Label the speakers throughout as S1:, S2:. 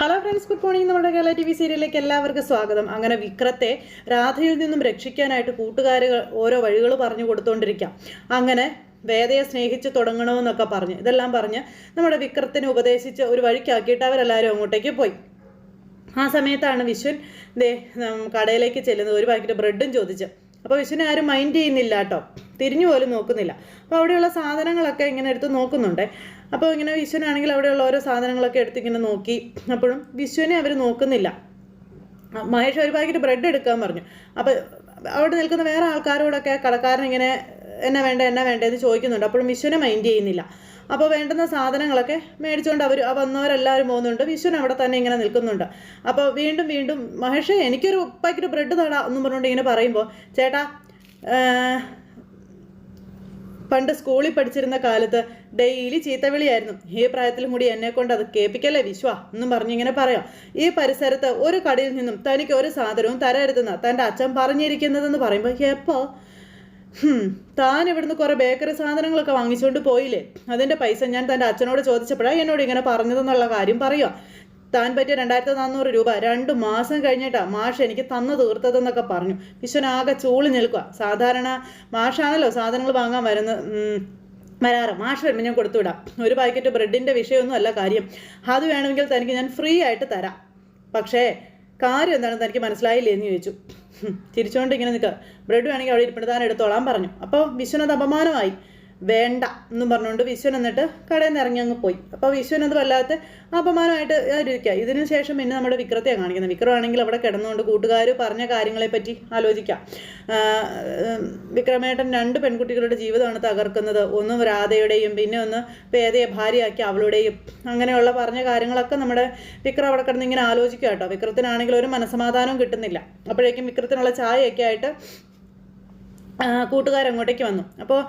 S1: Hello friends good morning നമ്മുടെ Kerala T V സീരിയലിലേക്ക് എല്ലാവർക്കും സ്വാഗതം. അങ്ങനെ വിക്രത്തെ രാധയിൽ നിന്നും രക്ഷിക്കാനായിട്ട് കൂട്ടുകാരുകൾ ഓരോ വഴികൾ പറഞ്ഞു കൊടുത്തുകൊണ്ടിരിക്കാം അങ്ങനെ വേദയെ സ്നേഹിച്ച് തുടങ്ങണമെന്നൊക്കെ പറഞ്ഞ് ഇതെല്ലാം പറഞ്ഞ് നമ്മുടെ വിക്രത്തിനെ ഉപദേശിച്ച് ഒരു വഴിക്കാക്കിയിട്ട് അവരെല്ലാവരും അങ്ങോട്ടേക്ക് പോയി. ആ സമയത്താണ് വിശ്വൻ ദേ കടയിലേക്ക് ചെല്ലുന്നത്. ഒരു പാക്കറ്റ് ബ്രെഡും ചോദിച്ച്. അപ്പോൾ വിശ്വനെ ആരും മൈൻഡ് ചെയ്യുന്നില്ല കേട്ടോ. തിരിഞ്ഞു പോലും നോക്കുന്നില്ല. അപ്പോൾ അവിടെയുള്ള സാധനങ്ങളൊക്കെ ഇങ്ങനെ എടുത്ത് നോക്കുന്നുണ്ട്. അപ്പോൾ ഇങ്ങനെ വിശ്വനാണെങ്കിൽ അവിടെയുള്ള ഓരോ സാധനങ്ങളൊക്കെ എടുത്ത് ഇങ്ങനെ നോക്കി. അപ്പോഴും വിശ്വനെ അവർ നോക്കുന്നില്ല. മഹേഷ് ഒരു പാക്കറ്റ് ബ്രെഡ് എടുക്കാൻ പറഞ്ഞു. അപ്പോൾ അവിടെ നിൽക്കുന്ന വേറെ ആൾക്കാരോടൊക്കെ കടക്കാരൻ ഇങ്ങനെ എന്നാ വേണ്ട എന്നാ വേണ്ടതെന്ന് ചോദിക്കുന്നുണ്ട്. അപ്പോഴും വിശ്വനെ മൈൻഡ് ചെയ്യുന്നില്ല. അപ്പോൾ വേണ്ടുന്ന സാധനങ്ങളൊക്കെ മേടിച്ചുകൊണ്ട് അവർ ആ വന്നവരെല്ലാവരും പോകുന്നുണ്ട്. വിശ്വൻ അവിടെ തന്നെ ഇങ്ങനെ നിൽക്കുന്നുണ്ട്. അപ്പോൾ വീണ്ടും വീണ്ടും മഹേഷ് എനിക്കൊരു പാക്കറ്റ് ബ്രെഡ് തടാ എന്നും പറഞ്ഞുകൊണ്ട് ഇങ്ങനെ പറയുമ്പോൾ ചേട്ടാ പണ്ട് സ്കൂളിൽ പഠിച്ചിരുന്ന കാലത്ത് ഡെയിലി ചീത്തവിളിയായിരുന്നു. ഈ പ്രായത്തിൽ കൂടി എന്നെ കൊണ്ട് അത് കേൾപ്പിക്കല്ലേ വിശ്വ? എന്നും പറഞ്ഞിങ്ങനെ പറയാം. ഈ പരിസരത്ത് ഒരു കടയിൽ നിന്നും തനിക്ക് ഒരു സാധനവും തരരുതെന്ന് തന്റെ അച്ഛൻ പറഞ്ഞിരിക്കുന്നതെന്ന് പറയുമ്പോൾ എപ്പോ താൻ ഇവിടുന്ന് കുറേ ബേക്കറി സാധനങ്ങളൊക്കെ വാങ്ങിച്ചുകൊണ്ട് പോയില്ലേ? അതിന്റെ പൈസ ഞാൻ തന്റെ അച്ഛനോട് ചോദിച്ചപ്പോഴാണ് എന്നോട് ഇങ്ങനെ പറഞ്ഞതെന്നുള്ള കാര്യം പറയുക താൻ പറ്റിയ രണ്ടായിരത്തി നാനൂറ് രൂപ രണ്ട് മാസം കഴിഞ്ഞിട്ടാ മാഷ് എനിക്ക് തന്നു തീർത്തതെന്നൊക്കെ പറഞ്ഞു. വിശ്വനാകെ ചൂളി നിൽക്കുക സാധാരണ മാഷാണല്ലോ സാധനങ്ങൾ വാങ്ങാൻ വരുന്നത് വരാറ്. മാഷ് വരുമ്പോൾ ഞാൻ കൊടുത്തുവിടാം ഒരു പാക്കറ്റ് ബ്രെഡിന്റെ വിഷയമൊന്നും അല്ല കാര്യം. അത് വേണമെങ്കിൽ തനിക്ക് ഞാൻ ഫ്രീ ആയിട്ട് തരാം. പക്ഷേ കാര്യം എന്താണെന്ന് തനിക്ക് മനസ്സിലായില്ലേ എന്ന് ചോദിച്ചു. തിരിച്ചുകൊണ്ട് ഇങ്ങനെ നിൽക്കുക. ബ്രെഡ് വേണമെങ്കിൽ അവിടെ ഇരിപ്പിട്ട് താൻ എടുത്തോളാൻ പറഞ്ഞു. അപ്പോൾ വിശ്വനത് അപമാനമായി. വേണ്ട എന്നും പറഞ്ഞുകൊണ്ട് വിശ്വൻ എന്നിട്ട് കടയിൽ നിന്ന് ഇറങ്ങി അങ്ങ് പോയി. അപ്പോൾ വിശ്വൻ അത് വല്ലാത്ത അപമാനമായിട്ട് ഇരിക്കുക ഇതിനു ശേഷം പിന്നെ നമ്മുടെ വിക്രത്തെയാണ് കാണിക്കുന്നത്. വിക്രമാണെങ്കിൽ അവിടെ കിടന്നുകൊണ്ട് കൂട്ടുകാർ പറഞ്ഞ കാര്യങ്ങളെ പറ്റി ആലോചിക്കാം വിക്രമേട്ടൻ രണ്ട് പെൺകുട്ടികളുടെ ജീവിതമാണ് തകർക്കുന്നത്. ഒന്ന് രാധയുടെയും പിന്നെ ഒന്ന് വേദയെ ഭാര്യയാക്കി അവളുടെയും. അങ്ങനെയുള്ള പറഞ്ഞ കാര്യങ്ങളൊക്കെ നമ്മുടെ വിക്രം അവിടെ കിടന്ന് ഇങ്ങനെ ആലോചിക്കുക കേട്ടോ. വിക്രത്തിനാണെങ്കിൽ ഒരു മനസമാധാനവും കിട്ടുന്നില്ല. അപ്പോഴേക്കും വിക്രത്തിനുള്ള ചായയൊക്കെ ആയിട്ട് കൂട്ടുകാരങ്ങോട്ടേക്ക് വന്നു. അപ്പോൾ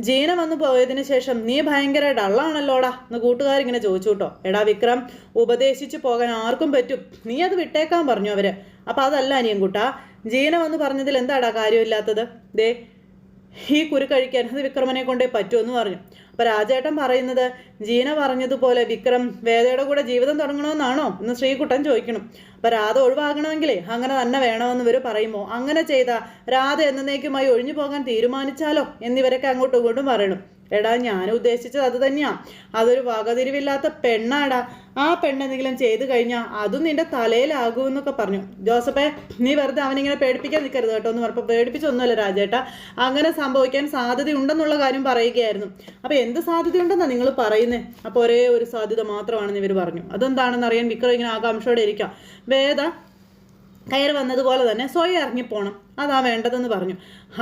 S1: ജീന വന്നു പോയതിനു ശേഷം നീ ഭയങ്കര ഡള്ളാണല്ലോടാ എന്ന് കൂട്ടുകാരിങ്ങനെ ചോദിച്ചു കേട്ടോ എടാ വിക്രം ഉപദേശിച്ചു പോകാൻ ആർക്കും പറ്റും. നീ അത് വിട്ടേക്കാൻ പറഞ്ഞു അവർ. അപ്പം അതല്ല അനിയൻ കൂട്ടാ ജീന വന്ന് പറഞ്ഞതിൽ എന്താടാ കാര്യമില്ലാത്തത്? ദേ ഈ കുരു കഴിക്കാൻ അത് വിക്രമനെ കൊണ്ടേ പറ്റുമെന്ന് പറഞ്ഞു. അപ്പോൾ രാജേട്ടൻ പറയുന്നത് ജീന പറഞ്ഞതുപോലെ വിക്രം വേദയുടെ കൂടെ ജീവിതം തുടങ്ങണമെന്നാണോ എന്ന് ശ്രീകുട്ടൻ ചോദിക്കണം. അപ്പോൾ രാധ ഒഴിവാകണമെങ്കിലേ അങ്ങനെ തന്നെ വേണമെന്ന് ഇവർ പറയുമോ? അങ്ങനെ ചെയ്ത രാധ എന്നേക്കുമായി ഒഴിഞ്ഞു പോകാൻ തീരുമാനിച്ചാലോ എന്നിവരൊക്കെ അങ്ങോട്ടും ഇങ്ങോട്ടും പറയണം. എടാ ഞാൻ ഉദ്ദേശിച്ചത് അത് തന്നെയാ. അതൊരു വകതിരിവില്ലാത്ത പെണ്ണാടാ. ആ പെണ്ണെന്തെങ്കിലും ചെയ്തു കഴിഞ്ഞാൽ അതും നിന്റെ തലയിലാകുമെന്നൊക്കെ പറഞ്ഞു. ജോസഫേ നീ വെറുതെ അവനിങ്ങനെ പേടിപ്പിക്കാൻ നിൽക്കരുത് കേട്ടോ. എന്ന് പറഞ്ഞപ്പോൾ പേടിപ്പിച്ചൊന്നുമല്ല രാജേട്ടാ. അങ്ങനെ സംഭവിക്കാൻ സാധ്യതയുണ്ടെന്നുള്ള കാര്യം പറയുകയായിരുന്നു. അപ്പോൾ എന്ത് സാധ്യതയുണ്ടെന്നാണ് നിങ്ങൾ പറയുന്നത് അപ്പോൾ ഒരേ ഒരു സാധ്യത മാത്രമാണെന്ന് ഇവർ പറഞ്ഞു. അതെന്താണെന്ന് അറിയാൻ വിക്രം ഇങ്ങനെ ആകാംക്ഷയോടെ ഇരിക്കാം. വേദ കയറി വന്നതുപോലെ തന്നെ സ്വയം ഇറങ്ങിപ്പോണം. അതാ വേണ്ടതെന്ന് പറഞ്ഞു.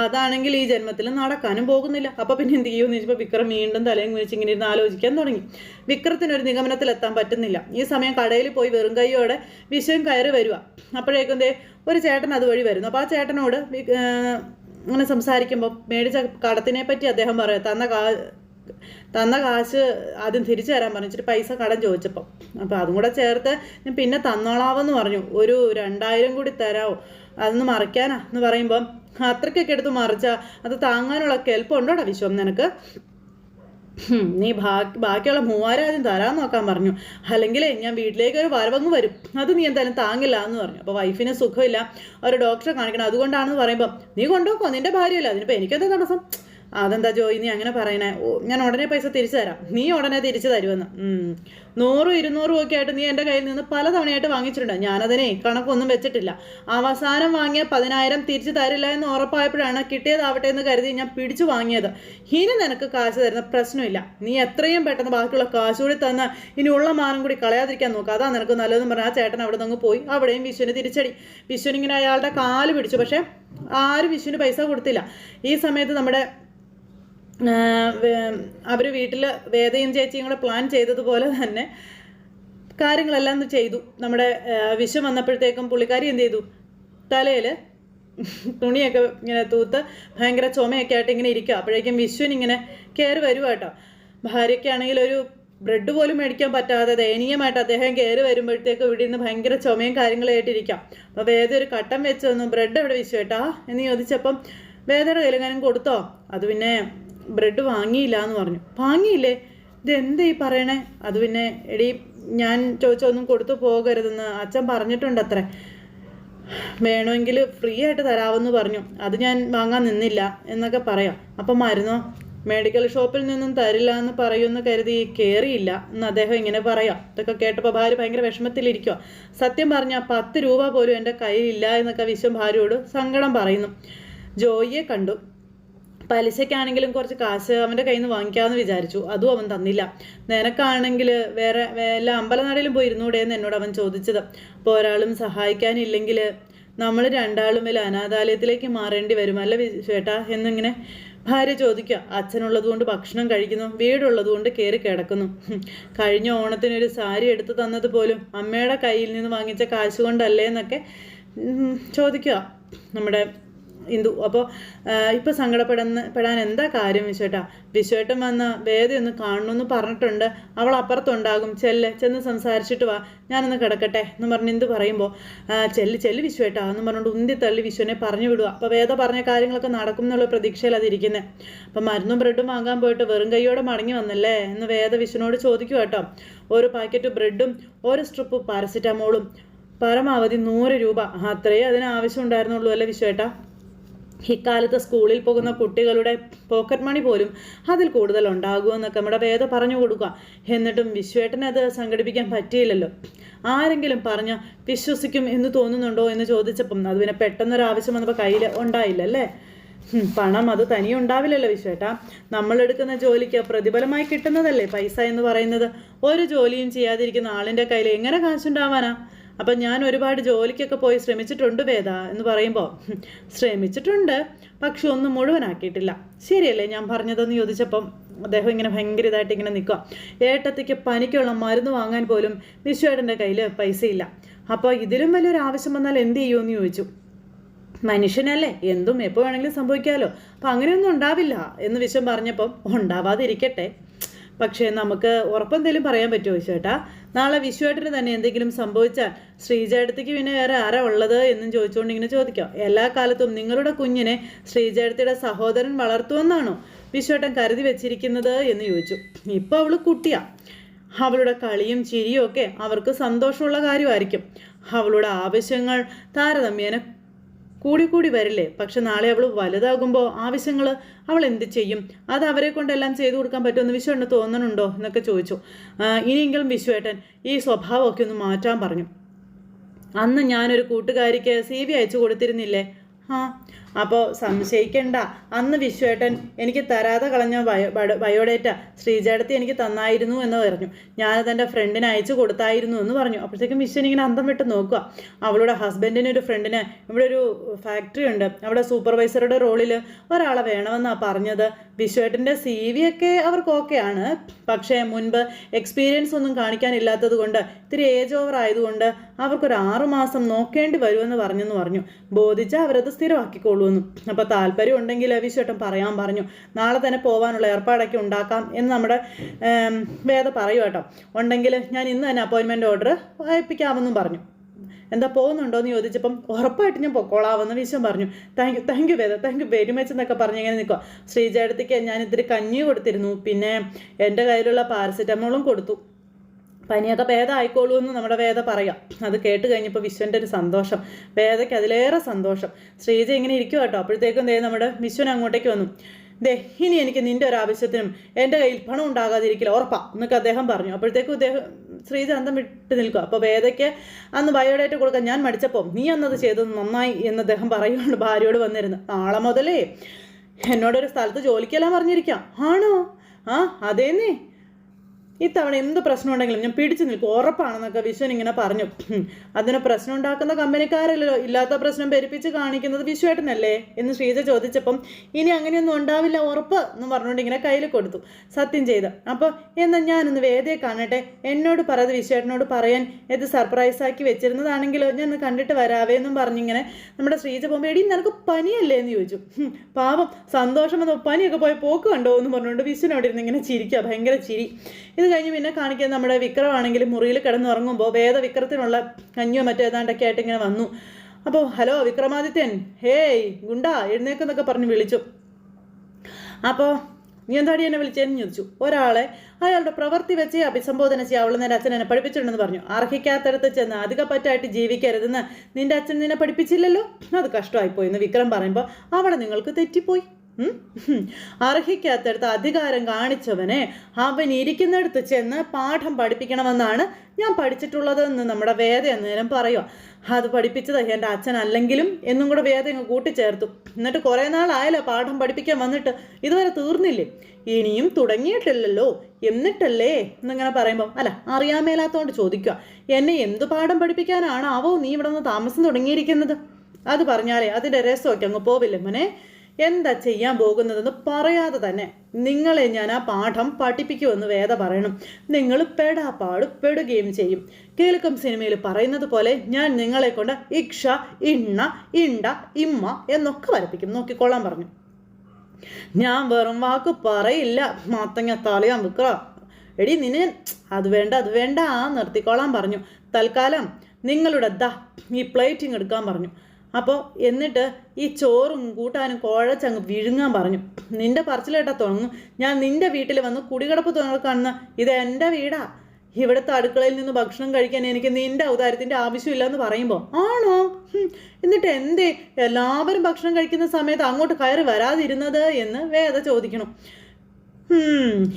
S1: അതാണെങ്കിൽ ഈ ജന്മത്തിൽ നടക്കാനും പോകുന്നില്ല. അപ്പോൾ പിന്നെ എന്ത് ചെയ്യുമെന്ന് ചോദിച്ചപ്പോൾ വിക്രം വീണ്ടും തലയും കുനിച്ച് ഇങ്ങനെ ഇരുന്ന് ആലോചിക്കാൻ തുടങ്ങി. വിക്രത്തിന് ഒരു നിഗമനത്തിൽ എത്താൻ പറ്റുന്നില്ല. ഈ സമയം കടയിൽ പോയി വെറും കൈയോടെ വിഷയം കയറി വരിക അപ്പോഴേക്കും ഒരു ചേട്ടൻ അതുവഴി വരുന്നു. അപ്പോൾ ആ ചേട്ടനോട് അങ്ങനെ സംസാരിക്കുമ്പോൾ മേടിച്ച കടത്തിനെ പറ്റി അദ്ദേഹം പറയാം. തന്ന കാ തന്ന കാശ് ആദ്യം തിരിച്ചു തരാൻ പറഞ്ഞു. ഇച്ചിരി പൈസ കടം ചോദിച്ചപ്പം. അപ്പോൾ അതും കൂടെ ചേർത്ത് ഞാൻ പിന്നെ തന്നോളാവെന്ന് പറഞ്ഞു. ഒരു രണ്ടായിരം കൂടി തരാമോ അതൊന്ന് മറിക്കാനാ എന്ന് പറയുമ്പം അത്രയ്ക്കൊക്കെ എടുത്ത് മറിച്ചാൽ അത് താങ്ങാനുള്ള കെൽപ്പുണ്ടോടാ വിശ്വം നിനക്ക്? നീ ബാക്കി ബാക്കിയുള്ള മൂവായിരം ആദ്യം തരാൻ നോക്കാൻ പറഞ്ഞു. അല്ലെങ്കിലേ ഞാൻ വീട്ടിലേക്ക് ഒരു വരവങ്ങ് വരും. അത് നീ എന്തായാലും താങ്ങില്ല എന്ന് പറഞ്ഞു. അപ്പോൾ വൈഫിന് സുഖമില്ല. ഒരു ഡോക്ടറെ കാണിക്കണം. അതുകൊണ്ടാണെന്ന് പറയുമ്പോൾ നീ കൊണ്ടുപോക്കോ? നിന്റെ ഭാര്യയല്ല? അതിനിപ്പോൾ എനിക്കെന്താ തടസ്സം? അതെന്താ ജോയി നീ അങ്ങനെ പറയണേ? ഞാൻ ഉടനെ പൈസ തിരിച്ചു തരാം. നീ ഉടനെ തിരിച്ചു തരുമെന്ന്. നൂറും ഇരുന്നൂറും ഒക്കെ ആയിട്ട് നീ എന്റെ കയ്യിൽ നിന്ന് പല തവണയായിട്ട് വാങ്ങിച്ചിട്ടുണ്ട്. ഞാനതിനെ കണക്കൊന്നും വെച്ചിട്ടില്ല. അവസാനം വാങ്ങിയ പതിനായിരം തിരിച്ചു തരില്ല എന്ന് ഉറപ്പായപ്പോഴാണ് കിട്ടിയതാവട്ടെ എന്ന് കരുതി ഞാൻ പിടിച്ചു വാങ്ങിയത്. ഇനി നിനക്ക് കാശ് തരുന്ന പ്രശ്നമില്ല. നീ എത്രയും പെട്ടെന്ന് ബാക്കിയുള്ള കാശ് കൂടി തന്ന് ഇനി ഉള്ള മാനം കൂടി കളയാതിരിക്കാൻ നോക്കുക അതാ നിനക്ക് നല്ലതെന്ന് പറഞ്ഞാൽ ആ ചേട്ടൻ അവിടെ നിന്ന് പോയി. അവിടെയും വിശ്വന് തിരിച്ചടി. വിശ്വനിങ്ങനെ അയാളുടെ കാൽ പിടിച്ചു. പക്ഷേ ആരും വിശ്വന് പൈസ കൊടുത്തില്ല. ഈ സമയത്ത് നമ്മുടെ അവർ വീട്ടിൽ വേദയും ചേച്ചിയും കൂടെ പ്ലാൻ ചെയ്തതുപോലെ തന്നെ കാര്യങ്ങളെല്ലാം ചെയ്തു. നമ്മുടെ വിഷം വന്നപ്പോഴത്തേക്കും പുള്ളിക്കാരി എന്ത് ചെയ്തു? തലയിൽ തുണിയൊക്കെ ഇങ്ങനെ തൂത്ത് ഭയങ്കര ചുമയൊക്കെ ആയിട്ട് ഇങ്ങനെ ഇരിക്കുക അപ്പോഴേക്കും വിശ്വൻ ഇങ്ങനെ കയറി വരുക കേട്ടോ. ഭാര്യയ്ക്കാണെങ്കിൽ ഒരു ബ്രെഡ് പോലും മേടിക്കാൻ പറ്റാതെ ദയനീയമായിട്ട് അദ്ദേഹം കയറി വരുമ്പോഴത്തേക്ക് ഇവിടെ നിന്ന് ഭയങ്കര ചുമയും കാര്യങ്ങളായിട്ടിരിക്കാം അപ്പോൾ വേദ ഒരു കട്ടം വെച്ച് തന്നു. ബ്രെഡ് എവിടെ വിശ്വ കേട്ടാ എന്ന് ചോദിച്ചപ്പം വേദയുടെ കയ്യിലെങ്ങാനും കൊടുത്തോ? അത് പിന്നെ ബ്രെഡ് വാങ്ങിയില്ല എന്ന് പറഞ്ഞു. വാങ്ങിയില്ലേ? ഇതെന്ത് ഈ പറയണേ? അത് പിന്നെ എടി ഞാൻ ചോദിച്ചൊന്നും കൊടുത്തു പോകരുതെന്ന് അച്ഛൻ പറഞ്ഞിട്ടുണ്ട് അത്രേ വേണമെങ്കിൽ ഫ്രീ ആയിട്ട് തരാമെന്ന് പറഞ്ഞു. അത് ഞാൻ വാങ്ങാൻ നിന്നില്ല എന്നൊക്കെ പറയാം. അപ്പം മരുന്നോ? മെഡിക്കൽ ഷോപ്പിൽ നിന്നും തരില്ല എന്ന് പറയുമെന്ന് കരുതി കയറിയില്ല എന്ന് അദ്ദേഹം ഇങ്ങനെ പറയാം. ഇതൊക്കെ കേട്ടപ്പോൾ ഭാര്യ ഭയങ്കര വിഷമത്തിലിരിക്കുക സത്യം പറഞ്ഞാൽ പത്ത് രൂപ പോലും എന്റെ കയ്യിലില്ല എന്നൊക്കെ വിശ്വം ഭാര്യയോട് സങ്കടം പറയുന്നു. ജോയിയെ കണ്ടു. പലിശയ്ക്കാണെങ്കിലും കുറച്ച് കാശ് അവന്റെ കയ്യിൽ നിന്ന് വാങ്ങിക്കാമെന്ന് വിചാരിച്ചു. അതും അവൻ തന്നില്ല. നിനക്കാണെങ്കിൽ വേറെ എല്ലാ അമ്പലനടയിലും പോയി ഇരുന്നൂടെ എന്ന് എന്നോട് അവൻ ചോദിച്ചത്. അപ്പോൾ ഒരാളും സഹായിക്കാനില്ലെങ്കിൽ നമ്മൾ രണ്ടാളും വലിയ അനാഥാലയത്തിലേക്ക് മാറേണ്ടി വരും. അല്ല ചേട്ടാ എന്നിങ്ങനെ ഭാര്യ ചോദിക്കുക. അച്ഛനുള്ളത് കൊണ്ട് ഭക്ഷണം കഴിക്കുന്നു വീടുള്ളത് കൊണ്ട് കയറി കിടക്കുന്നു. കഴിഞ്ഞ ഓണത്തിന് ഒരു സാരി എടുത്തു തന്നത് പോലും അമ്മയുടെ കയ്യിൽ നിന്ന് വാങ്ങിച്ച കാശ് കൊണ്ടല്ലേ എന്നൊക്കെ ചോദിക്കുക. നമ്മുടെ ഇന്ദു. അപ്പോൾ ഇപ്പോൾ സങ്കടപ്പെടുന്ന പെടാൻ എന്താ കാര്യം വിശ്വേട്ടാ? വിശ്വേട്ടൻ വന്ന് ഒന്ന് കാണണമെന്ന് പറഞ്ഞിട്ടുണ്ട്. അവൾ അപ്പുറത്തുണ്ടാകും. ചെല്ല് ചെന്ന് സംസാരിച്ചിട്ട് വാ. ഞാനൊന്ന് കിടക്കട്ടെ എന്ന് പറഞ്ഞ് ഇന്ദു പറയുമ്പോൾ ചെല്ല് ചെല്ല് വിശ്വേട്ടാ എന്ന് പറഞ്ഞുകൊണ്ട് ഉന്തി തള്ളി വിശ്വനെ പറഞ്ഞു വിടുക അപ്പോൾ വേദ പറഞ്ഞ കാര്യങ്ങളൊക്കെ നടക്കും എന്നുള്ള പ്രതീക്ഷയിൽ അതിരിക്കുന്നത് അപ്പം മരുന്നും ബ്രെഡും വാങ്ങാൻ പോയിട്ട് വെറും കൈയോടെ മടങ്ങി വന്നല്ലേ എന്ന് വേദ വിശ്വനോട് ചോദിക്കുക കേട്ടോ. ഒരു പാക്കറ്റ് ബ്രെഡും ഒരു സ്ട്രിപ്പ് പാരസിറ്റമോളും. പരമാവധി നൂറ് രൂപ. അത്രയേ അതിന് ആവശ്യം ഉണ്ടായിരുന്നുള്ളൂ അല്ലേ വിശ്വേട്ടാ? ഇക്കാലത്ത് സ്കൂളിൽ പോകുന്ന കുട്ടികളുടെ പോക്കറ്റ് മണി പോലും അതിൽ കൂടുതൽ ഉണ്ടാകുമെന്നൊക്കെ നമ്മുടെ വേദ പറഞ്ഞു കൊടുക്കുക. എന്നിട്ടും വിശ്വേട്ടനെ അത് സംഘടിപ്പിക്കാൻ പറ്റിയില്ലല്ലോ. ആരെങ്കിലും പറഞ്ഞ വിശ്വസിക്കും എന്ന് തോന്നുന്നുണ്ടോ എന്ന് ചോദിച്ചപ്പം അത് പിന്നെ പെട്ടെന്നൊരു ആവശ്യം വന്നപ്പോൾ കയ്യിൽ ഉണ്ടായില്ല അല്ലേ പണം അത് തനിയെ ഉണ്ടാവില്ലല്ലോ വിശ്വേട്ടാ. നമ്മളെടുക്കുന്ന ജോലിക്ക് പ്രതിഫലമായി കിട്ടുന്നതല്ലേ പൈസ എന്ന് പറയുന്നത്. ഒരു ജോലിയും ചെയ്യാതിരിക്കുന്ന ആളിന്റെ കയ്യിൽ എങ്ങനെ കാശുണ്ടാവാനാ? അപ്പം ഞാൻ ഒരുപാട് ജോലിക്കൊക്കെ പോയി ശ്രമിച്ചിട്ടുണ്ട് വേദ എന്ന് പറയുമ്പോൾ ശ്രമിച്ചിട്ടുണ്ട് പക്ഷെ ഒന്നും മുഴുവനാക്കിയിട്ടില്ല. ശരിയല്ലേ ഞാൻ പറഞ്ഞതെന്ന് ചോദിച്ചപ്പം അദ്ദേഹം ഇങ്ങനെ ഭയങ്കര ഇതായിട്ട് ഇങ്ങനെ നിൽക്കുക ഏട്ടത്തേക്ക് പനിക്കുള്ള മരുന്ന് വാങ്ങാൻ പോലും വിശ്വേടന്റെ കയ്യിൽ പൈസയില്ല. അപ്പോൾ ഇതിലും വലിയൊരു ആവശ്യം വന്നാൽ എന്ത് ചെയ്യുമെന്ന് ചോദിച്ചു. മനുഷ്യനല്ലേ എന്തും എപ്പോൾ വേണമെങ്കിലും സംഭവിക്കാമല്ലോ അപ്പം അങ്ങനെയൊന്നും ഉണ്ടാവില്ല എന്ന് വിശ്വം പറഞ്ഞപ്പം ഉണ്ടാവാതിരിക്കട്ടെ. പക്ഷേ നമുക്ക് ഉറപ്പെന്തെങ്കിലും പറയാൻ പറ്റുമോ ചേട്ടാ നാളെ വിശ്വേട്ടന് തന്നെ എന്തെങ്കിലും സംഭവിച്ചാൽ ശ്രീജേടത്തിക്ക് പിന്നെ വേറെ ആരാ ഉള്ളത് എന്നും ചോദിച്ചുകൊണ്ട് ഇങ്ങനെ ചോദിക്കാം. എല്ലാ കാലത്തും നിങ്ങളുടെ കുഞ്ഞിനെ ശ്രീജേടത്തിയുടെ സഹോദരൻ വളർത്തുമെന്നാണോ വിശ്വേട്ടൻ കരുതി വെച്ചിരിക്കുന്നത് എന്ന് ചോദിച്ചു. ഇപ്പോൾ അവൾ കുട്ടിയാ. അവളുടെ കളിയും ചിരിയും ഒക്കെ അവർക്ക് സന്തോഷമുള്ള കാര്യമായിരിക്കും. അവളുടെ ആവശ്യങ്ങൾ താരതമ്യേന കൂടി കൂടി വരില്ലേ? പക്ഷെ നാളെ അവൾ വലുതാകുമ്പോൾ ആവശ്യങ്ങൾ അവൾ എന്ത് ചെയ്യും? അത് അവരെ കൊണ്ടെല്ലാം ചെയ്തു കൊടുക്കാൻ പറ്റുമെന്ന് വിശ്വേട്ടന് തോന്നണുണ്ടോ? എന്നൊക്കെ ചോദിച്ചു. ഇനിയെങ്കിലും വിശ്വേട്ടൻ ഈ സ്വഭാവമൊക്കെ ഒന്ന് മാറ്റാൻ പറഞ്ഞു. അന്ന് ഞാനൊരു കൂട്ടുകാരിക്ക് സി വി അയച്ചു കൊടുത്തിരുന്നില്ലേ? ആ അപ്പോൾ സംശയിക്കണ്ട. അന്ന് വിശ്വേട്ടൻ എനിക്ക് തരാതെ കളഞ്ഞ ബയോ ബയോ- ബയോഡേറ്റ ശ്രീജേടത്തി എനിക്ക് തന്നായിരുന്നു എന്ന് പറഞ്ഞു. ഞാനത് എന്റെ ഫ്രണ്ടിന് അയച്ചു കൊടുത്തായിരുന്നു എന്ന് പറഞ്ഞു. അപ്പോഴത്തേക്കും വിശ്വൻ ഇങ്ങനെ അന്തം വിട്ട് നോക്കുക. അവളുടെ ഹസ്ബൻഡിന് ഒരു ഫ്രണ്ടിന് ഇവിടെ ഒരു ഫാക്ടറി ഉണ്ട്. അവിടെ സൂപ്പർവൈസറുടെ റോളിൽ ഒരാളെ വേണമെന്നാണ് പറഞ്ഞത്. വിശ്വേട്ടന്റെ സി വി ഒക്കെ അവർക്ക് ഓക്കെയാണ് പക്ഷേ മുൻപ് എക്സ്പീരിയൻസ് ഒന്നും കാണിക്കാനില്ലാത്തത് കൊണ്ട് ഇത്തിരി ഏജ് ഓവർ ആയതുകൊണ്ട് അവർക്കൊരു ആറുമാസം നോക്കേണ്ടി വരുമെന്ന് പറഞ്ഞെന്ന് പറഞ്ഞു. ബോധിച്ചാൽ അവരത് സ്ഥിരമാക്കിക്കോളൂന്ന് അപ്പോൾ താല്പര്യം ഉണ്ടെങ്കിൽ വിശ്വട്ടം പറയാൻ പറഞ്ഞു. നാളെ തന്നെ പോകാനുള്ള ഏർപ്പാടൊക്കെ ഉണ്ടാക്കാം എന്ന് നമ്മുടെ വേദ പറയൂ കേട്ടോ. ഉണ്ടെങ്കിൽ ഞാൻ ഇന്ന് തന്നെ അപ്പോയിൻമെന്റ് ഓർഡർ അയപ്പിക്കാമെന്നും പറഞ്ഞു. എന്താ പോകുന്നുണ്ടോ എന്ന് ചോദിച്ചപ്പം ഉറപ്പായിട്ട് ഞാൻ പൊക്കോളാവെന്ന് വിശ്വം പറഞ്ഞു. Thank you thank you Veda thank you very much എന്നൊക്കെ പറഞ്ഞ് ഇങ്ങനെ നിൽക്കുക ശ്രീജയടത്തേക്ക് ഞാൻ ഇത്തിരി കഞ്ഞി കൊടുത്തിരുന്നു. പിന്നെ എന്റെ കയ്യിലുള്ള പാരസെറ്റമോളും കൊടുത്തു. പനിയൊക്കെ ഭേദമായിക്കോളൂ എന്ന് നമ്മുടെ വേദ പറയാം. അത് കേട്ട് കഴിഞ്ഞപ്പോൾ വിശ്വന്റെ ഒരു സന്തോഷം. വേദയ്ക്ക് അതിലേറെ സന്തോഷം. ശ്രീജ ഇങ്ങനെ ഇരിക്കുക കേട്ടോ. അപ്പോഴത്തേക്കും ദേ നമ്മുടെ വിശ്വൻ അങ്ങോട്ടേക്ക് വന്നു. ദേ ഇനി എനിക്ക് നിന്റെ ഒരു ആവശ്യത്തിനും എന്റെ കയ്യിൽ പണം ഉണ്ടാകാതിരിക്കില്ല. ഉറപ്പാ എന്നൊക്കെ അദ്ദേഹം പറഞ്ഞു. അപ്പോഴത്തേക്കും അദ്ദേഹം ശ്രീജ അന്തം വിട്ട് നിൽക്കുക. അപ്പോൾ വേദയ്ക്ക് അന്ന് ബയോഡേറ്റ കൊടുക്കാൻ ഞാൻ മടിച്ചപ്പോൾ നീ അന്നത് ചെയ്തത് നന്നായി എന്ന് അദ്ദേഹം പറയുകയാണ് ഭാര്യയോട് വന്നിരുന്നു. നാളെ മുതലേ എന്നോടൊരു സ്ഥലത്ത് ജോലിക്കെല്ലാം പറഞ്ഞിരിക്കാം. ആണോ? ആ അതേന്നേ. ഇത്തവണ എന്ത് പ്രശ്നം ഉണ്ടെങ്കിലും ഞാൻ പിടിച്ചു നിൽക്കും. ഉറപ്പാണെന്നൊക്കെ വിശ്വൻ ഇങ്ങനെ പറഞ്ഞു. അതിന് പ്രശ്നം ഉണ്ടാക്കുന്ന കമ്പനിക്കാരല്ലോ ഇല്ലാത്ത പ്രശ്നം പെരുപ്പിച്ച് കാണിക്കുന്നത് വിശ്വേട്ടനല്ലേ എന്ന് ശ്രീജ ചോദിച്ചപ്പം ഇനി അങ്ങനെയൊന്നും ഉണ്ടാവില്ല ഉറപ്പ് എന്ന് പറഞ്ഞുകൊണ്ട് ഇങ്ങനെ കയ്യിൽ കൊടുത്തു. സത്യം ചെയ്ത്. അപ്പോൾ എന്നാൽ ഞാനൊന്ന് വേദയെ കാണട്ടെ. എന്നോട് പറയാതെ വിശ്വേട്ടനോട് പറയാൻ ഇത് സർപ്രൈസ് ആക്കി വെച്ചിരുന്നതാണെങ്കിലോ? ഞാൻ ഒന്ന് കണ്ടിട്ട് വരാവേ എന്നും പറഞ്ഞിങ്ങനെ നമ്മുടെ ശ്രീജ പോകുമ്പോൾ എടി നിനക്ക് പനിയല്ലേ? എന്ന് ചോദിച്ചു. പാവം സന്തോഷം എന്നോ പനിയൊക്കെ പോയി പോക്ക് കണ്ടോ എന്ന് പറഞ്ഞുകൊണ്ട് വിശ്വനോട് ഇരുന്ന് ഇങ്ങനെ ചിരിക്കുക ഭയങ്കര ചിരി. ഇത് കഴിഞ്ഞ് പിന്നെ കാണിക്കുന്നത് നമ്മുടെ വിക്രമാണെങ്കിൽ മുറിയിൽ കിടന്നുറങ്ങുമ്പോൾ വേദവിക്രത്തിനുള്ള കഞ്ഞിയോ മറ്റോ ഏതാണ്ടൊക്കെ ആയിട്ട് ഇങ്ങനെ വന്നു. അപ്പോൾ ഹലോ വിക്രമാദിത്യൻ. ഹേയ് ഗുണ്ട എഴുന്നേക്കെന്നൊക്കെ പറഞ്ഞ് വിളിച്ചു. അപ്പോൾ നീ എന്താടി എന്നെ വിളിച്ചതെന്ന് ചോദിച്ചു. ഒരാളെ അയാളുടെ പ്രവൃത്തി വെച്ച് അഭിസംബോധന അവൾ നിന്റെ അച്ഛൻ എന്നെ പഠിപ്പിച്ചിട്ടുണ്ടെന്ന് പറഞ്ഞു. അർഹിക്കാത്തടത്ത് ചെന്ന് അധിക പറ്റായിട്ട് ജീവിക്കരുതെന്ന് നിന്റെ അച്ഛൻ നിന്നെ പഠിപ്പിച്ചില്ലല്ലോ? അത് കഷ്ടമായിപ്പോയി എന്ന് വിക്രം പറയുമ്പോൾ അവിടെ നിങ്ങൾക്ക് തെറ്റിപ്പോയി. അർഹിക്കാത്തടത്ത് അധികാരം കാണിച്ചവനെ അവൻ ഇരിക്കുന്നിടത്ത് ചെന്ന് പാഠം പഠിപ്പിക്കണമെന്നാണ് ഞാൻ പഠിച്ചിട്ടുള്ളത് എന്ന് നമ്മുടെ വേദ അന്നേരം പറയുക അത് പഠിപ്പിച്ചത് എന്റെ അച്ഛൻ അല്ലെങ്കിലും എന്നും കൂടെ വേദ ഇങ്ങ് കൂട്ടിച്ചേർത്തു. എന്നിട്ട് കുറേ നാളായല്ലോ പാഠം പഠിപ്പിക്കാൻ വന്നിട്ട്. ഇതുവരെ തീർന്നില്ലേ? ഇനിയും തുടങ്ങിയിട്ടില്ലല്ലോ. എന്നിട്ടല്ലേ? എന്നിങ്ങനെ പറയുമ്പോൾ അല്ല അറിയാൻ ചോദിക്കുക എന്നെ എന്ത് പാഠം പഠിപ്പിക്കാനാണ് അവോ നീ ഇവിടെ നിന്ന് താമസം തുടങ്ങിയിരിക്കുന്നത്? അത് പറഞ്ഞാലേ അതിന്റെ രസമൊക്കെ അങ്ങ് പോവില്ലേ മോനെ? എന്താ ചെയ്യാൻ പോകുന്നതെന്ന് പറയാതെ തന്നെ നിങ്ങളെ ഞാൻ ആ പാഠം പഠിപ്പിക്കുമെന്ന് വേദ പറയണം. നിങ്ങൾ പെടാപ്പാട് പെടുകയും ചെയ്യും. കേൾക്കും സിനിമയിൽ പറയുന്നത് പോലെ ഞാൻ നിങ്ങളെ കൊണ്ട് ഇക്ഷ ഇണ്ണ ഇണ്ട ഇമ്മ എന്നൊക്കെ വരപ്പിക്കും. നോക്കിക്കൊള്ളാൻ പറഞ്ഞു. ഞാൻ വെറും വാക്ക് പറയില്ല. മാത്തങ്ങ താളിയാൻ വെക്കുക എടി നിന്നെ അത് വേണ്ട അത് വേണ്ട ആ നിർത്തിക്കോളാൻ പറഞ്ഞു. തൽക്കാലം നിങ്ങളുടെ ദ ഈ പ്ലേറ്റിങ് എടുക്കാൻ പറഞ്ഞു. അപ്പോൾ എന്നിട്ട് ഈ ചോറും കൂട്ടാനും കോഴച്ചങ്ങ് വിഴുങ്ങാൻ പറഞ്ഞു. നിന്റെ പറച്ചിലേട്ടാ തുടങ്ങും. ഞാൻ നിന്റെ വീട്ടിൽ വന്ന് കുടികിടപ്പ് തുറക്കാണെന്ന് ഇത് എന്റെ വീടാ. ഇവിടുത്തെ അടുക്കളയിൽ നിന്ന് ഭക്ഷണം കഴിക്കാൻ എനിക്ക് നിന്റെ ഔദാര്യത്തിന്റെ ആവശ്യമില്ല എന്ന് പറയുമ്പോൾ ആണോ എന്നിട്ട് എന്തേ? എല്ലാവരും ഭക്ഷണം കഴിക്കുന്ന സമയത്ത് അങ്ങോട്ട് കയറി വരാതിരുന്നത് എന്ന് വേദ ചോദിക്കണം.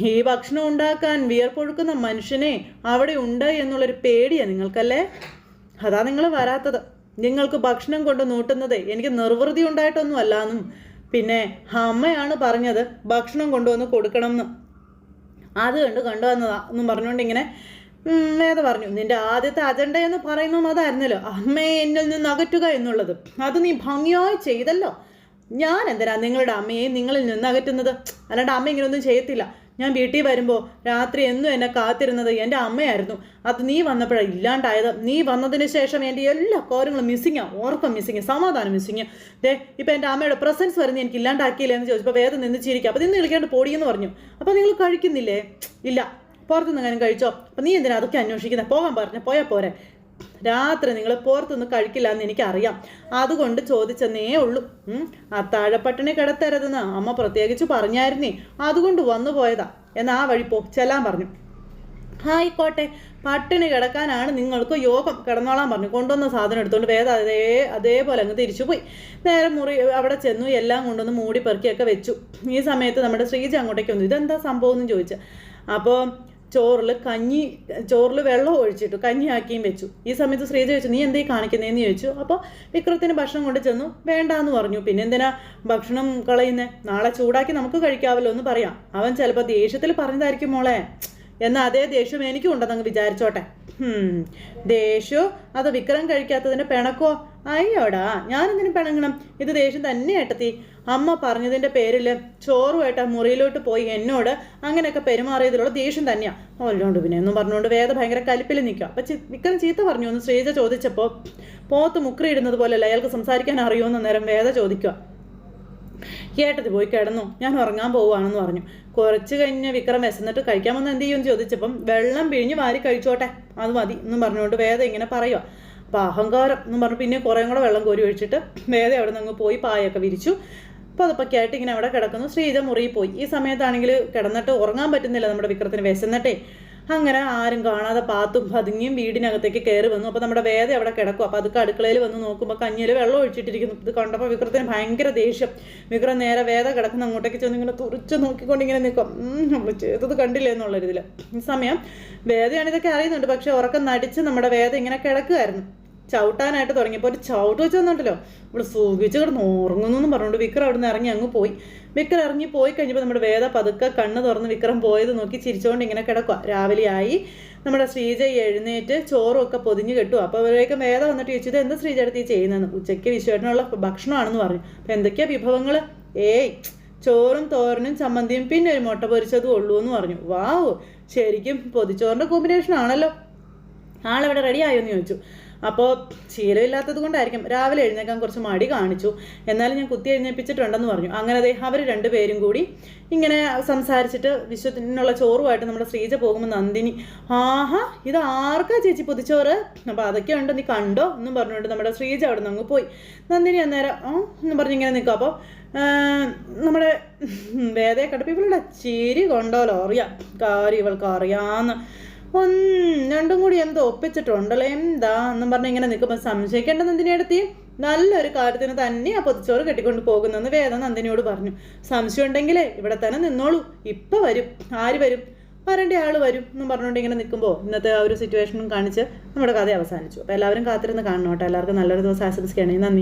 S1: ഈ ഭക്ഷണം ഉണ്ടാക്കാൻ വിയർപ്പൊഴുക്കുന്ന മനുഷ്യനെ അവിടെ ഉണ്ട് എന്നുള്ളൊരു പേടിയാണ് നിങ്ങൾക്കല്ലേ? അതാ നിങ്ങൾ വരാത്തത്. നിങ്ങൾക്ക് ഭക്ഷണം കൊണ്ട് നൂട്ടുന്നത് എനിക്ക് നിർവൃതി ഉണ്ടായിട്ടൊന്നും അല്ലാന്നും പിന്നെ അമ്മയാണ് പറഞ്ഞത് ഭക്ഷണം കൊണ്ടുവന്ന് കൊടുക്കണം എന്ന് അത് കണ്ട് കണ്ടുവന്നതാ എന്നും പറഞ്ഞുകൊണ്ട് ഇങ്ങനെ വേദ പറഞ്ഞു. നിന്റെ ആദ്യത്തെ അജണ്ട എന്ന് പറയുന്നതും അതായിരുന്നല്ലോ. അമ്മയെ എന്നിൽ നിന്ന് അകറ്റുക എന്നുള്ളത്. അത് നീ ഭംഗിയായി ചെയ്തല്ലോ. ഞാൻ എന്തിനാ നിങ്ങളുടെ അമ്മയെ നിങ്ങളിൽ നിന്ന് അകറ്റുന്നത്? അല്ലാണ്ട് അമ്മ ഇങ്ങനെയൊന്നും ചെയ്യത്തില്ല. ഞാൻ വീട്ടിൽ വരുമ്പോൾ രാത്രി എന്നും എന്നെ കാത്തിരുന്നത് എന്റെ അമ്മയായിരുന്നു. അത് നീ വന്നപ്പോഴാണ് ഇല്ലാണ്ടായത്. നീ വന്നതിന് ശേഷം എന്റെ എല്ലാ കാര്യങ്ങളും മിസ്സിങ്ങാണ് ഓർക്കം മിസ്സിങ് സമാധാനം മിസ്സിങ് ദേ ഇപ്പം എന്റെ അമ്മയുടെ പ്രസൻസ് വരുന്ന എനിക്ക് ഇല്ലാണ്ടാക്കിയില്ല എന്ന് ചോദിച്ചപ്പോൾ വേദം നിന്ന് ചിരിക്കുക അപ്പോൾ നിന്ന് വിളിക്കാണ്ട് പൊടിയെന്ന് പറഞ്ഞു. അപ്പോൾ നിങ്ങൾ കഴിക്കുന്നില്ലേ? ഇല്ല പുറത്തുനിന്ന് അങ്ങനെ കഴിച്ചോ? അപ്പം നീ എന്തിനാ അതൊക്കെ അന്വേഷിക്കുന്നത് പോകാൻ പറഞ്ഞു പോയാൽ പോരെ. രാത്രി നിങ്ങൾ പുറത്തുനിന്ന് കഴിക്കില്ല എന്ന് എനിക്കറിയാം. അതുകൊണ്ട് ചോദിച്ചെന്നേ ഉള്ളൂ. അത്താഴപ്പട്ടണി കിടത്തരുതെന്ന് അമ്മ പ്രത്യേകിച്ച് പറഞ്ഞായിരുന്നേ. അതുകൊണ്ട് വന്നു പോയതാ. എന്നാ ആ വഴി പോ ചെല്ലാൻ പറഞ്ഞു. ആയിക്കോട്ടെ പട്ടിണി കിടക്കാനാണ് നിങ്ങൾക്ക് യോഗം. കിടന്നോളാൻ പറഞ്ഞു. കൊണ്ടുവന്ന സാധനം എടുത്തുകൊണ്ട് വേദ അതേ അതേപോലെ അങ്ങ് തിരിച്ചു പോയി. നേരെ മുറി അവിടെ ചെന്നു എല്ലാം കൊണ്ടുവന്ന് മൂടി പെറുക്കിയൊക്കെ വെച്ചു. ഈ സമയത്ത് നമ്മുടെ ശ്രീജ അങ്ങോട്ടേക്ക് വന്നു. ഇതെന്താ സംഭവം എന്ന് ചോദിച്ചു. അപ്പോൾ ചോറിൽ കഞ്ഞി ചോറിൽ വെള്ളം ഒഴിച്ചിട്ടു കഞ്ഞിയാക്കിയും വെച്ചു. ഈ സമയത്ത് ശ്രീജ ചോദിച്ചു നീ എന്തേ കാണിക്കുന്നതെന്ന് ചോദിച്ചു. അപ്പോൾ വിക്രത്തിന് ഭക്ഷണം കൊണ്ട് ചെന്നു വേണ്ടാന്ന് പറഞ്ഞു. പിന്നെ എന്തിനാ ഭക്ഷണം കളയുന്നേ? നാളെ ചൂടാക്കി നമുക്ക് കഴിക്കാവല്ലോ എന്ന് പറയാം. അവൻ ചിലപ്പോൾ ദേഷ്യത്തിൽ പറഞ്ഞതായിരിക്കും മോളെ. എന്നാൽ അതേ ദേഷ്യം എനിക്കും ഉണ്ടെന്നങ്ങ് വിചാരിച്ചോട്ടെ. ദേഷ്യോ? അത് വിക്രം കഴിക്കാത്തതിന്റെ പിണക്കോ? അയ്യോടാ ഞാനെന്തിനു പിണങ്ങണം? ഇത് ദേഷ്യം തന്നെ ഏട്ടത്തി. അമ്മ പറഞ്ഞതിന്റെ പേരിൽ ചോറുമായിട്ട് മുറിയിലോട്ട് പോയി എന്നോട് അങ്ങനെയൊക്കെ പെരുമാറിയതിലുള്ള ദേഷ്യം തന്നെയാ. അല്ലാണ്ട് പിന്നെ എന്നും പറഞ്ഞുകൊണ്ട് വേദ ഭയങ്കര കലിപ്പിൽ നിൽക്കുക അപ്പൊ വിക്രം ചീത്ത പറഞ്ഞു? ഒന്ന് ശ്രീജ ചോദിച്ചപ്പോൾ പോത്ത് മുക്രിയിടുന്നത് പോലെയല്ല അയാൾക്ക് സംസാരിക്കാൻ അറിയുമെന്ന് നേരം വേദ ചോദിക്കുക ഏട്ടത്തി പോയി കിടന്നു. ഞാൻ ഉറങ്ങാൻ പോവുകയാണെന്ന് പറഞ്ഞു. കുറച്ച് കഴിഞ്ഞ് വിക്രം വിശന്നിട്ട് കഴിക്കാമെന്ന് എന്ത് ചെയ്യും ചോദിച്ചപ്പം വെള്ളം പിഴിഞ്ഞ് വാരി കഴിച്ചോട്ടെ. അത് മതി എന്നും പറഞ്ഞുകൊണ്ട് വേദ ഇങ്ങനെ പറയുക അപ്പം അഹങ്കാരം എന്ന് പറഞ്ഞു പിന്നെ കുറേ കൂടെ വെള്ളം കോരി ഒഴിച്ചിട്ട് വേദ അവിടെ നിന്ന് പോയി പായൊക്കെ വിരിച്ചു. പതുപ്പൊക്കെ ആയിട്ട് ഇങ്ങനെ അവിടെ കിടക്കുന്നു. ശ്രീജ മുറിയിൽ പോയി. ഈ സമയത്താണെങ്കിൽ കിടന്നിട്ട് ഉറങ്ങാൻ പറ്റുന്നില്ല നമ്മുടെ വിക്രത്തിന്. വിശന്നിട്ടേ അങ്ങനെ ആരും കാണാതെ പാത്തും പതുങ്ങിയും വീടിനകത്തേക്ക് കയറി വന്നു. അപ്പോൾ നമ്മുടെ വേദ അവിടെ കിടക്കും. അപ്പോൾ അതൊക്കെ അടുക്കളയിൽ വന്ന് നോക്കുമ്പോൾ കഞ്ഞിയിൽ വെള്ളം ഒഴിച്ചിട്ടിരിക്കുന്നു. ഇത് കണ്ടപ്പോൾ വിക്രത്തിന് ഭയങ്കര ദേഷ്യം. വിക്രം നേരെ വേദ കിടക്കുന്ന അങ്ങോട്ടേക്ക് ചെന്ന് ഇങ്ങനെ തുറച്ച് നോക്കിക്കൊണ്ട് ഇങ്ങനെ നിൽക്കും. നമ്മൾ ചെയ്തത് കണ്ടില്ല എന്നുള്ള ഇതിൽ ഈ സമയം വേദയാണ് ഇതൊക്കെ അറിയുന്നുണ്ട്. പക്ഷേ ഉറക്കം നടിച്ച് നമ്മുടെ വേദ ഇങ്ങനെ കിടക്കുമായിരുന്നു ചവിട്ടാനായിട്ട് തുടങ്ങിയപ്പോൾ ഒരു ചവിട്ട് വെച്ചു തന്നിട്ടല്ലോ ഇവിടെ സുഖിച്ച് കിടന്ന് ഉറങ്ങുന്നു എന്ന് പറഞ്ഞുകൊണ്ട് വിക്രം അവിടെ നിന്ന് ഇറങ്ങി അങ്ങ് പോയി. വിക്രം ഇറങ്ങി പോയി കഴിഞ്ഞപ്പോൾ നമ്മുടെ വേദ പതുക്കെ കണ്ണ് തുറന്ന് വിക്രം പോയത് നോക്കി ചിരിച്ചുകൊണ്ട് ഇങ്ങനെ കിടക്കുക രാവിലെ ആയി നമ്മുടെ ശ്രീജ എഴുന്നേറ്റ് ചോറും ഒക്കെ പൊതിഞ്ഞ് കെട്ടു അപ്പോൾ അവരേക്കും വേദ വന്നിട്ട് ചോദിച്ചു ഇത് എന്താ ശ്രീജ എടുത്ത് ചെയ്യുന്നതെന്ന്? ഉച്ചയ്ക്ക് വിശ്വേട്ടനുള്ള ഭക്ഷണമാണെന്ന് പറഞ്ഞു. അപ്പോൾ എന്തൊക്കെയാ വിഭവങ്ങൾ ഏയ് ചോറും തോരനും ചമ്മന്തിയും പിന്നെ ഒരു മുട്ട പൊരിച്ചതും ഉള്ളൂ എന്ന് പറഞ്ഞു. വാവ് ശരിക്കും പൊതിച്ചോറിന്റെ കോമ്പിനേഷൻ ആണല്ലോ. ആളെവിടെ റെഡി ആയോ എന്ന് ചോദിച്ചു. അപ്പോൾ ശീലമില്ലാത്തത് കൊണ്ടായിരിക്കും. രാവിലെ എഴുന്നേക്കാൻ കുറച്ച് മടി കാണിച്ചു. എന്നാലും ഞാൻ കുത്തി എഴുന്നേൽപ്പിച്ചിട്ടുണ്ടെന്ന് പറഞ്ഞു. അങ്ങനെ ദേ അവർ രണ്ടുപേരും കൂടി ഇങ്ങനെ സംസാരിച്ചിട്ട് വിശ്വത്തിനുള്ള ചോറുമായിട്ട് നമ്മുടെ ശ്രീജ പോകുമ്പോൾ നന്ദിനി ആഹാ ഇത് ആർക്കാ ചേച്ചി പൊതിച്ചോറ്? അപ്പോൾ അതൊക്കെ ഉണ്ട്? നീ കണ്ടോ? എന്നും പറഞ്ഞുകൊണ്ട് നമ്മുടെ ശ്രീജ അവിടെ നിന്ന് അങ്ങ് പോയി. നന്ദിനി അന്നേരം ആ എന്ന് പറഞ്ഞ് ഇങ്ങനെ നിൽക്കും. അപ്പോൾ നമ്മുടെ വേദയെ കണ്ടപ്പോൾ ഇവളുടെ ചിരി കൊണ്ടോലോ അറിയാം കാര്യം ഇവൾക്ക് അറിയാമെന്ന് രണ്ടും കൂടി എന്തോ ഒപ്പിച്ചിട്ടുണ്ടല്ലോ എന്താ എന്നും പറഞ്ഞ് ഇങ്ങനെ നിൽക്കുമ്പോൾ സംശയിക്കേണ്ട നന്ദിനിയെടുത്തി നല്ലൊരു കാര്യത്തിന് തന്നെ ആ പൊതിച്ചോറ് കെട്ടിക്കൊണ്ട് പോകുന്നെന്ന് വേദ നന്ദിനിയോട് പറഞ്ഞു. സംശയം ഉണ്ടെങ്കിലേ ഇവിടെ തന്നെ നിന്നോളൂ. ഇപ്പം വരും. ആര് വരും? വരേണ്ട ആൾ വരും എന്നും പറഞ്ഞുകൊണ്ട് ഇങ്ങനെ നിൽക്കുമ്പോൾ ഇന്നത്തെ ആ ഒരു സിറ്റുവേഷനും കാണിച്ച് നമ്മുടെ കഥ അവസാനിച്ചു. അപ്പോൾ എല്ലാവരും കാത്തിരുന്ന് കാണണം കേട്ടോ. എല്ലാവർക്കും നല്ലൊരു ദിവസം ആശംസിക്കുകയാണെങ്കിൽ നന്ദി.